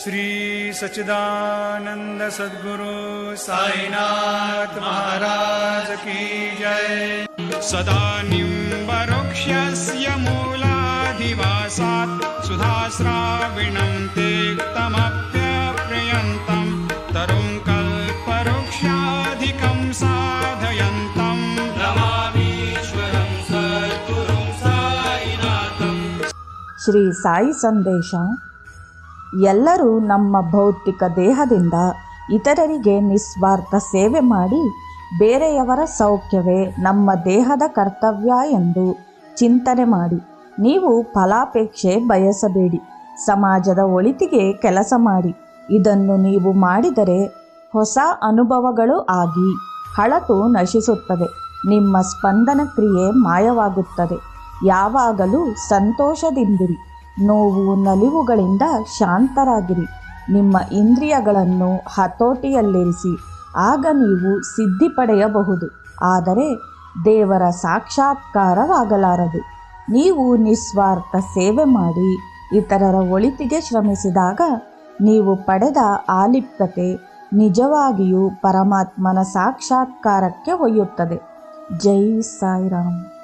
श्री सचिदानंद सद्गुरु साईनाथ महाराज की जय। सदा निम्बरुक्षस्य मूलाधिवासात् सुधास्राविणं तेक्तमप्यप्रयन्तं तरुं कल्परुक्षाधिकं साधयन्तम् नमामीश्वरं सद्गुरुं साईनाथम् श्री साई संदेशों ಎಲ್ಲರೂ ನಮ್ಮ ಭೌತಿಕ ದೇಹದಿಂದ ಇತರರಿಗೆ ನಿಸ್ವಾರ್ಥ ಸೇವೆ ಮಾಡಿ ಬೇರೆಯವರ ಸೌಖ್ಯವೇ ನಮ್ಮ ದೇಹದ ಕರ್ತವ್ಯ ಎಂದು ಚಿಂತನೆ ಮಾಡಿ. ನೀವು ಫಲಾಪೇಕ್ಷೆ ಬಯಸಬೇಡಿ. ಸಮಾಜದ ಒಳಿತಿಗೆ ಕೆಲಸ ಮಾಡಿ. ಇದನ್ನು ನೀವು ಮಾಡಿದರೆ ಹೊಸ ಅನುಭವಗಳು ಆಗಿ ಹಳತು ನಶಿಸುತ್ತದೆ ನಿಮ್ಮ ಸ್ಪಂದನ ಕ್ರಿಯೆ ಮಾಯವಾಗುತ್ತದೆ. ಯಾವಾಗಲೂ ಸಂತೋಷದಿಂದಿರಿ. ನೋವು ನಲಿವುಗಳಿಂದ ಶಾಂತರಾಗಿರಿ. ನಿಮ್ಮ ಇಂದ್ರಿಯಗಳನ್ನು ಹತೋಟಿಯಲ್ಲಿರಿಸಿ. ಆಗ ನೀವು ಸಿದ್ಧಿ ಪಡೆಯಬಹುದು. ಆದರೆ ದೇವರ ಸಾಕ್ಷಾತ್ಕಾರವಾಗಲಾರದು. ನೀವು ನಿಸ್ವಾರ್ಥ ಸೇವೆ ಮಾಡಿ ಇತರರ ಒಳಿತಿಗೆ ಶ್ರಮಿಸಿದಾಗ ನೀವು ಪಡೆದ ಆಲಿಪ್ತತೆ ನಿಜವಾಗಿಯೂ ಪರಮಾತ್ಮನ ಸಾಕ್ಷಾತ್ಕಾರಕ್ಕೆ ಒಯ್ಯುತ್ತದೆ. ಜೈ ಸಾಯಿರಾಮ್.